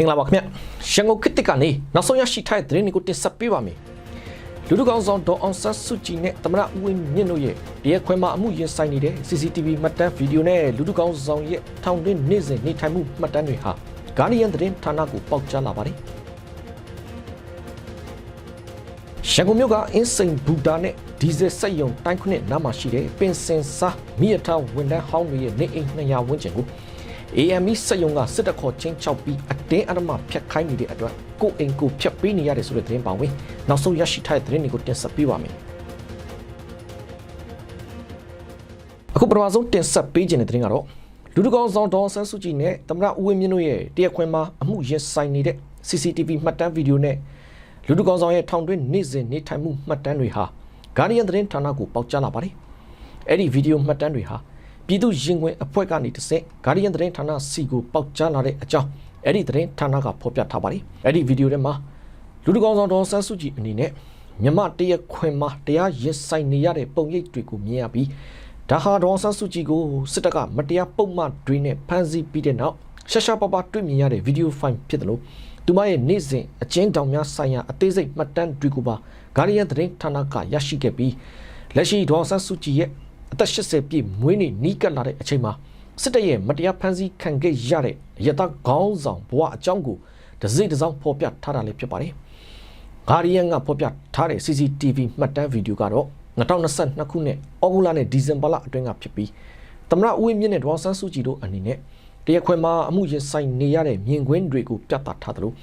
မင်္ဂလာပါခင်ဗျရန်ကုန်ခေတ်တစ်ကနေနောက်ဆုံးရရှိထားတဲ့သတင်းတွေကိုတင်ဆက်ပေးပါမယ်လူလူကောင်ဆောင်ဒေါအောင်ဆန်းစုကြည်နဲ့သမရဦးဝင်းမြင့်တို့ရဲ့တရားခွင်မှာအမှုရင်ဆိုင်နေတဲ့ CCTV မှတ်တမ်းဗီဒီယိုနဲ့လူလူကောင်ဆောင်ရဲ့ထောင်တွင်းနေ့စဉ်နေထိုင်မှုမှတ်တမ်းတွေဟာဂါဒီယန်သတင်းဌာနကိုပေါက်ကြားလာပါတယ်ရန်ကုန်မြို့ကအင်းစိန်ဘူတာနဲ့ဒီဇယ်စက်ယုံတိုင်းခွနဲ့နားမှာရှိတဲ့ပင်စင်စာမိရထားဝန်ထမ်းဟောင်းတွေရဲ့နေအိမ်200ဝန်းကျင်ကို AME စက်ယုံကစစ်တပ်ခေါ်ချင်းချောက်ပြီးအတင်းအဓမ္မဖျက်ခိုင်းနေတဲ့အတွက်ကိုယ်အိမ်ကိုဖျက်ပေးနေရတယ်ဆိုတဲ့သတင်းပါဝင်နောက်ဆုံးရရှိထားတဲ့သတင်းတွေကိုတင်ဆက်ပေးပါမယ်အခုပထမဆုံးတင်ဆက်ပေးခြင်းတဲ့သတင်းကတော့လူတကောင်ဆောင်ဒေါ်ဆန်းစုကြည်နဲ့သမရဦးဝင်းမြင့်တို့ရဲ့တရားခွင်မှာအမှုရင်ဆိုင်နေတဲ့ CCTV မှတ်တမ်းဗီဒီယိုနဲ့လူတကောင်ဆောင်ရဲ့ထောင်တွင်းနေ့စဉ်နေထိုင်မှုမှတ်တမ်းတွေဟာဂါဒီယန်သတင်းဌာနကိုပေါက်ကြားလာပါတယ်အဲ့ဒီဗီဒီယိုမှတ်တမ်းတွေဟာ ပြည်သူရင်ခွင်အဖွဲ့ကနေတစ်ဆင့်ဂါဒီယန်သတင်းဌာနစီကိုပေါက်ကြားလာတဲ့အကြောင်းအဲ့ဒီသတင်းဌာနကဖော်ပြထားပါတယ်အဲ့ဒီဗီဒီယိုထဲမှာလူတကောင်ဆောင်ဒေါ်ဆန်းစုကြည်အနေနဲ့မြမတရားခွင်မှာတရားရင်ဆိုင်နေရတဲ့ပုံရိပ်တွေကိုမြင်ရပြီးဒါဟာဒေါ်ဆန်းစုကြည်ကိုစစ်တပ်ကမတရားပုံမှန်တွေနဲ့ဖမ်းဆီးပြီးတဲ့နောက်ရှာရှာပပတွေ့မြင်ရတဲ့ဗီဒီယိုဖိုင်ဖြစ်တယ်လို့သူမရဲ့နေ့စဉ်အကျဉ်းတောင်များဆိုင်ရာအသေးစိတ်မှတ်တမ်းတွေကိုပါဂါဒီယန်သတင်းဌာနကရရှိခဲ့ပြီးလက်ရှိဒေါ်ဆန်းစုကြည်ရဲ့ အသက်80ပြည့်မွေးနေ့နီးကပ်လာတဲ့အချိန်မှာစစ်တပ်ရဲ့မတရားဖမ်းဆီးခံခဲ့ရတဲ့ရတခေါင်းဆောင်ဘဝအကြောင်းကိုဒစိတစောင်းဖော်ပြထားတာလည်းဖြစ်ပါတယ်။ဂါဒီယန်ကဖော်ပြထားတဲ့ CCTV မှတ်တမ်းဗီဒီယိုကတော့2022ခုနှစ်ဩဂုတ်လနဲ့ဒီဇင်ဘာလအတွင်းကဖြစ်ပြီးသမရဦးဝင်းမြင့်နဲ့ဒေါ်ဆန်းစုကြည်တို့အနေနဲ့တရားခွင်မှာအမှုရင်ဆိုင်နေရတဲ့မြင်ကွင်းတွေကိုပြသထားတယ်လို့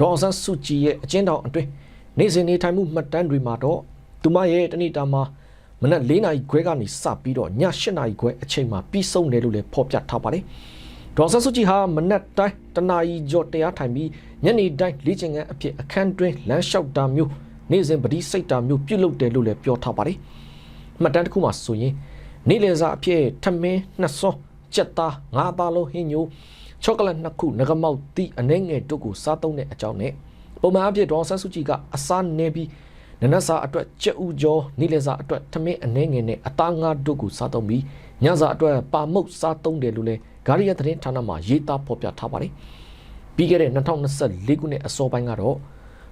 ဒေါ်ဆန်းစုကြည်ရဲ့အကျဉ်းတော်အတွင်းနေ့စဉ်နေထိုင်မှုမှတ်တမ်းတွေမှာတော့သူမရဲ့တနေ့တာမှာ မနက်၄နာရီခွဲကနေစပြီးတော့ည၈နာရီခွဲအချိန်မှာပြီးဆုံးတယ်လို့လည်းဖော်ပြထားပါတယ်။ဒေါ်ဆန်းစုကြည်ဟာမနက်တိုင်းတနာရီကျော်တရားထိုင်ပြီးညနေတိုင်းလေ့ကျင့်ခန်းအဖြစ်အခန်းတွင်းလမ်းလျှောက်တာမျိုးနေ့စဉ်ပတိစိတ်တာမျိုးပြုလုပ်တယ်လို့လည်းပြောထားပါတယ်။မှတ်တမ်းတစ်ခုမှာဆိုရင်နေ့လယ်စာအဖြစ်ထမင်းနှစ်စောကြက်သားငါးသားလုံးဟင်းညိုချောကလက်နှစ်ခုငကမောက်သီးအနှဲငယ်တို့ကိုစားသုံးတဲ့အကြောင်းနဲ့ပုံမှန်အဖြစ်ဒေါ်ဆန်းစုကြည်ကအစားနေပြီး နနက်စာအတွက်ကြက်ဥကျော်နေ့လယ်စာအတွက်ထမင်းအနှဲငယ်နဲ့အသားငါးတို့ကိုစားသုံးပြီးညစာအတွက်ပါမုတ်စားသုံးတယ်လို့လည်းဂါရီယာသတင်းဌာနမှာရေးသားဖော်ပြထားပါတယ်။ပြီးခဲ့တဲ့2024ခုနှစ်အစောပိုင်းကတော့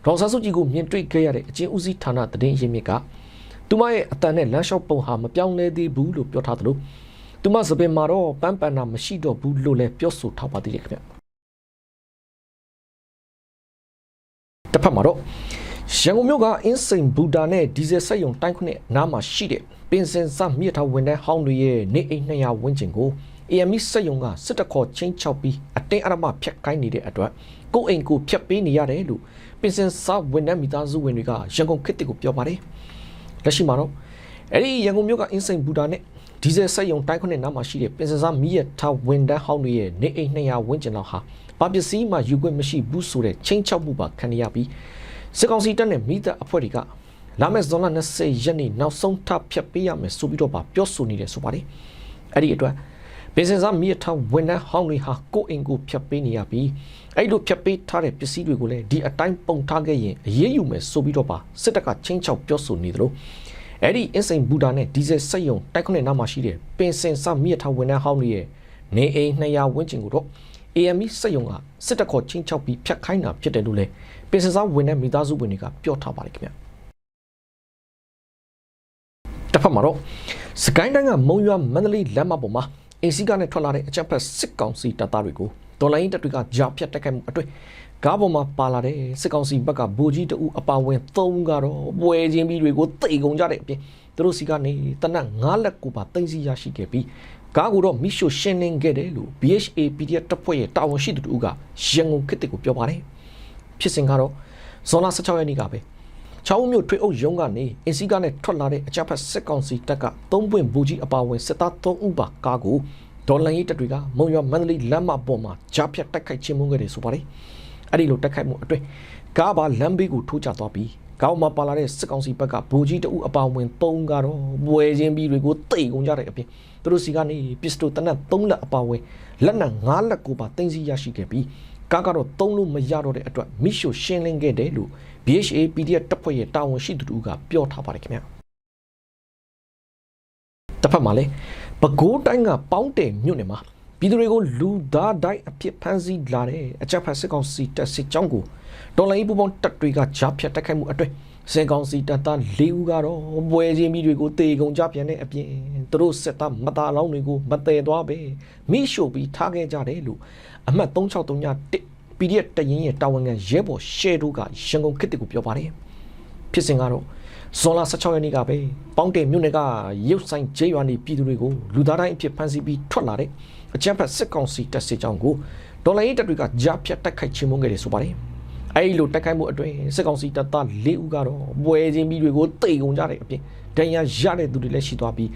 ဒေါ်ဆန်းစုကြည်ကိုမြင်တွေ့ခဲ့ရတဲ့အချင်းဦးစီးဌာနသတင်းရင်းမြစ်ကသူမရဲ့အတန်နဲ့လမ်းလျှောက်ပုံဟာမပြောင်းလဲသေးဘူးလို့ပြောထားသလိုသူမစပင်မှာတော့ပန်းပန်နာမရှိတော့ဘူးလို့လည်းပြောဆိုထားပါသေးတယ်ခင်ဗျတစ်ဖက်မှာတော့ ရန်ကုန်မြို့ကအင်းစိန်ဘူတာနဲ့ဒီဇယ်ဆက်ယုံတိုင်းခွနဲ့နားမှာရှိတဲ့ပင်စင်စမြစ်ထားဝန်ထမ်းဟောင်းတွေရဲ့နေအိမ်200ဝန်းကျင်ကို AMI စက်ယုံကစစ်တခေါ်ချင်းချောက်ပြီးအတင်းအဓမ္မဖျက်ခိုင်းနေတဲ့အတွက်ကိုယ်အိမ်ကိုဖျက်ပေးနေရတယ်လို့ပင်စင်စဝန်ထမ်းမိသားစုဝင်တွေကရန်ကုန်ခေတ်ကိုပြောပါတယ်လက်ရှိမှာတော့အဲ့ဒီရန်ကုန်မြို့ကအင်းစိန်ဘူတာနဲ့ဒီဇယ်ဆက်ယုံတိုင်းခွနဲ့နားမှာရှိတဲ့ပင်စင်စမြစ်ထားဝန်ထမ်းဟောင်းတွေရဲ့နေအိမ်200ဝန်းကျင်လောက်ဟာဘာပစ္စည်းမှယူခွင့်မရှိဘူးဆိုတဲ့ချင်းချောက်မှုပါခံရပြီး စစ်ကောင်စီတပ်နဲ့မိသက်အဖွဲ့တွေကလာမယ့်ဇွန်လ20ရက်နေ့နောက်ဆုံးထပ်ဖြတ်ပေးရမယ်ဆိုပြီးတော့ပါပြောဆိုနေတယ်ဆိုပါတယ်အဲ့ဒီအတွက်ပင်စင်စားမြေထောင်ဝန်ထမ်းဟောင်းတွေဟာကိုယ့်အိမ်ကိုဖြတ်ပေးနေရပြီးအဲ့လိုဖြတ်ပေးထားတဲ့ပစ္စည်းတွေကိုလည်းဒီအတိုင်းပုံထားခဲ့ရင်အရေးယူမယ်ဆိုပြီးတော့ပါစစ်တပ်ကချင်းချောက်ပြောဆိုနေသလိုအဲ့ဒီအင်းစိန်ဘူတာနဲ့ဒီဇယ်စက်ယုံတိုက်ခွနဲ့နားမှာရှိတဲ့ပင်စင်စားမြေထောင်ဝန်ထမ်းဟောင်းတွေရဲ့နေအိမ်200ဝန်းကျင်ကိုတော့ AME စက်ယုံကစစ်တပ်ခေါ်ချင်းချောက်ပြီးဖြတ်ခိုင်းတာဖြစ်တယ်လို့လည်း ပင်စင်စားဝန်ထမ်းမိသားစုဝင်တွေကပြောထားပါတယ်ခင်ဗျတစ်ဖက်မှာတော့စကိုင်းတိုင်းကမုံရွာမန္တလေးလမ်းမပေါ်မှာအင်စီကနဲ့ထွက်လာတဲ့အကြက်ဖက်စစ်ကောင်စီတပ်သားတွေကိုဒေါ်လာရင်းတပ်တွေကကြားဖြတ်တိုက်ခိုက်မှုအတွင်းကားပေါ်မှာပါလာတဲ့စစ်ကောင်စီဘက်ကဗိုလ်ကြီးတအူအပါဝင်၃ကတော့ပွဲချင်းပြီးတွေကိုတိတ်ကုန်ကြတဲ့အပြင်သူတို့စီကနေတနက်၅လက်ကိုပါတင်စီရရှိခဲ့ပြီးကားကိုတော့မိရှိုရှင်းလင်းခဲ့တယ်လို့ BHA PDF တပ်ဖွဲ့ရဲ့တာဝန်ရှိသူတို့ကရန်ကုန်ခေတ်ကိုပြောပါတယ် ဖြစ်စဉ်ကတော့ဇွန်လ16ရက်နေ့ကပဲချောင်းမြို့ထွေအုပ်ရုံးကနေအင်စီကနဲ့ထွက်လာတဲ့အကြပ်ဖက်စစ်ကောင်စီတပ်ကသုံးပွင့်ဘူကြီးအပါဝင်စစ်သား3ဦးပါကားကိုဒေါ်လန်ရေးတပ်တွေကမုံရွာမန္တလေးလမ်းမပေါ်မှာကြားဖြတ်တိုက်ခိုက်ခြင်းမှုခဲ့တယ်ဆိုပါတယ်။အဲ့ဒီလိုတိုက်ခိုက်မှုအတွင်းကားပါလမ်းဘေးကိုထိုးချသွားပြီးကောင်းမှာပါလာတဲ့စစ်ကောင်စီဘက်ကဘူကြီးတအုပ်အပါဝင်3ကတော့ဘွယ်ချင်းပြီးတွေကိုတိတ်ကုန်ကြတဲ့အပြင်သူတို့စီကနေပစ္စတိုတနက်3လက်အပါဝင်လက်နက်5လက်ကိုပါတင်စီရရှိခဲ့ပြီး ကားကတော့သုံးလို့မရတော့တဲ့အတွက်မိရှိုရှင်းလင်းခဲ့တယ်လို့ BHA PDF တပ်ဖွဲ့ရဲ့တာဝန်ရှိသူတို့ကပြောထားပါတယ်ခင်ဗျာတစ်ဖက်မှာလည်းပဲခူးတိုင်းကပေါင်းတယ်မြို့နယ်မှာပြည်သူတွေကိုလူသားတိုင်းအဖြစ်ဖမ်းဆီးလာတဲ့အကြမ်းဖက်စစ်ကောင်စီတပ်စစ်ကြောင်းကိုတော်လိုင်းပူပေါင်းတပ်တွေကကြားဖြတ်တိုက်ခိုက်မှုအတွင်းစစ်ကောင်စီတပ်သား၄ဦးကတော့ပွဲချင်းမိတွေကိုတေကုံကြပြန်တဲ့အပြင် သူတို့စစ်သားမသားလောင်းတွေကိုမတည်သွားပဲမိရှို့ပြီးထားခဲ့ကြတယ်လို့အမှတ်3631 PDF တရင်ရဲ့တာဝန်ခံရဲဘော်ရှဲတို့ကရန်ကုန်ခေတ်ကိုပြောပါတယ်ဖြစ်စဉ်ကတော့ဇွန်လ16ရက်နေ့ကပဲပေါင်းတင်မြို့နယ်ကရုပ်ဆိုင်ကျေးရွာနေပြည်သူတွေကိုလူသားတိုင်းအဖြစ်ဖမ်းဆီးပြီးထွက်လာတဲ့အကြမ်းဖက်စစ်ကောင်စီတပ်စစ်ကြောင်းကိုဒေါ်လာရေးတပ်တွေကကြားဖြတ်တိုက်ခိုက်ချေမှုန်းခဲ့တယ်ဆိုပါတယ် အဲဒီလိုတိုက်ခိုက်မှုအတွင်းစစ်ကောင်စီတပ်သား၄ဦးကတော့ပွဲချင်းပြီးတွေကိုတိတ်ကုန်ကြတဲ့အပြင်ဒဏ်ရာရတဲ့သူတွေလည်းရှိသွားပြီး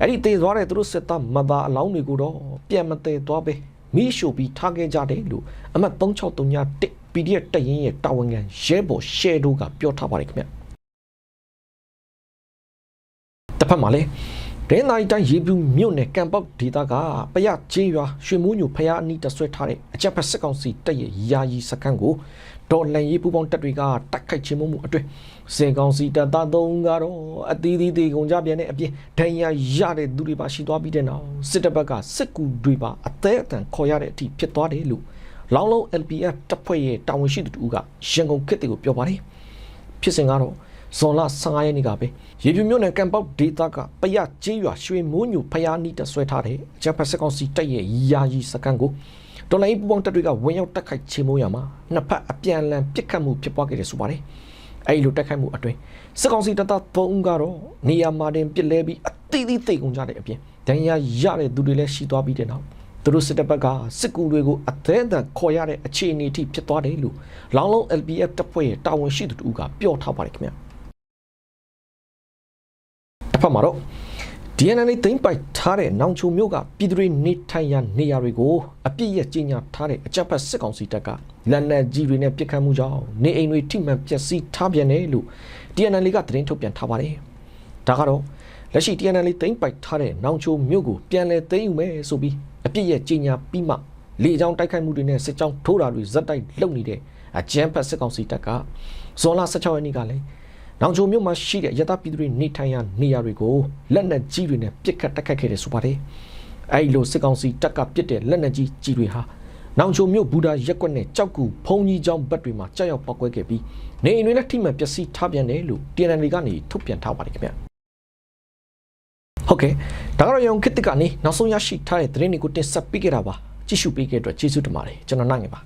အဲ့ဒီတေသွားတဲ့သူတို့စစ်သားမသားအလောင်းတွေကိုတော့ပြန်မသေးသွားပဲမိရှို့ပြီးထားခဲ့ကြတယ်လို့အမှတ်3631 PDF တရင်ရဲ့တာဝန်ခံရဲဘော်ရှဲတို့ကပြောထားပါတယ်ခင်ဗျတစ်ဖက်မှာလည်းဒင်းနိုင်တိုင်းရေပြူမြို့နယ်ကံပေါက်ဒေသကပရချင်းရွာရွှေမိုးညိုဖျားအနီးတဆွဲထားတဲ့အကြက်ဖက်စစ်ကောင်စီတပ်ရဲ့ယာယီစခန်းကို ဒေါ်လန်ရေးပူပေါင်းတပ်တွေကတိုက်ခိုက်ခြင်းမှုအတွင်းစေကောင်စီတပ်သားသုံးကတော့အသီးသီးတေကုန်ကြပြန်တဲ့အပြင်ဒဏ်ရာရတဲ့သူတွေပါရှိသွားပြီးတဲ့နောက်စစ်တပ်ဘက်ကစစ်ကူတွေပါအသေးအတန်ခေါ်ရတဲ့အထိဖြစ်သွားတယ်လို့လောင်းလုံး LPF တပ်ဖွဲ့ရဲ့တာဝန်ရှိသူတူကရန်ကုန်ခေတ်တွေကိုပြောပါတယ်ဖြစ်စဉ်ကတော့ဇွန်လ15ရက်နေ့ကပဲရေပြူမြို့နယ်ကံပေါက်ဒေသကပရကျေးရွာရွှေမိုးညိုဖျားနီးတဆွဲထားတဲ့အကြပ်ဖက်စစ်ကောင်စီတပ်ရဲ့ယာယီစခန်းကို တော်လိုင်းပူပေါင်းတပ်တွေကဝင်ရောက်တိုက်ခိုက်ချေမှုရမှာနှစ်ဖက်အပြန်အလှန်ပစ်ခတ်မှုဖြစ်ပွားခဲ့တယ်ဆိုပါတယ်အဲဒီလိုတိုက်ခိုက်မှုအတွင်းစစ်ကောင်စီတပ်သား၃ဦးကတော့နေရာမှာတင်ပစ်လဲပြီးအသီးသီးသိကုန်ကြတဲ့အပြင်ဒဏ်ရာရတဲ့သူတွေလည်းရှိသွားပြီးတဲ့နောက်သူတို့စစ်တပ်ဘက်ကစစ်ကူတွေကိုအသေးအံခေါ်ရတဲ့အခြေအနေအထိဖြစ်သွားတယ်လို့လောင်းလုံး LPF တပ်ဖွဲ့ရဲ့တာဝန်ရှိသူတို့ကပြောထားပါတယ်ခင်ဗျာတစ်ဖက်မှာတော့ DNA သိမ့်ပိုက်ထားတဲ့နောင်ချုံမျိုးကပြည်သူတွေနေထိုင်ရာနေရာတွေကိုအပြစ်ရဲ့ကြီးညာထားတဲ့အကြမ်းဖက်စစ်ကောင်စီတပ်ကလက်နက်ကြီးတွေနဲ့ပစ်ခတ်မှုကြောင့်နေအိမ်တွေထိမှန်ပျက်စီးထားပြန်တယ်လို့ DNA ကသတင်းထုတ်ပြန်ထားပါတယ်။ဒါကတော့လက်ရှိ DNA သိမ့်ပိုက်ထားတဲ့နောင်ချုံမျိုးကိုပြန်လည်သိမ်းယူမယ်ဆိုပြီးအပြစ်ရဲ့ကြီးညာပြီးမှလေကြောင်းတိုက်ခိုက်မှုတွေနဲ့စစ်ကြောင်းထိုးတာတွေဇက်တိုက်လုပ်နေတဲ့အကြမ်းဖက်စစ်ကောင်စီတပ်ကဇွန်လ16ရက်နေ့ကလည်း နောင်ချုံမြို့မှာရှိတဲ့ရတပြည်သူတွေနေထိုင်ရာနေရာတွေကိုလက်နက်ကြီးတွေနဲ့ပစ်ခတ်တိုက်ခိုက်ခဲ့တယ်ဆိုပါတယ်။အဲဒီလိုစစ်ကောင်စီတပ်ကပစ်တဲ့လက်နက်ကြီးကြီးတွေဟာနောင်ချုံမြို့ဘူဒါရက်ကွက်နဲ့ကြောက်ကူဖုံကြီးကျောင်းဘက်တွေမှာကြောက်ရောက်ပောက်ကွဲခဲ့ပြီးနေအိမ်တွေလည်းထိမှန်ပျက်စီးထားပြန်တယ်လို့ TNL ကနေထုတ်ပြန်ထားပါတယ်ခင်ဗျာ။ဟုတ်ကဲ့ဒါကတော့ရောင်ခစ်တစ်ကနေနောက်ဆုံးရရှိထားတဲ့သတင်းတွေကိုတင်ဆက်ပေးခဲ့တာပါကြည့်ရှုပေးခဲ့တဲ့အတွက်ကျေးဇူးတင်ပါတယ်ကျွန်တော်နိုင်ငယ်ပါ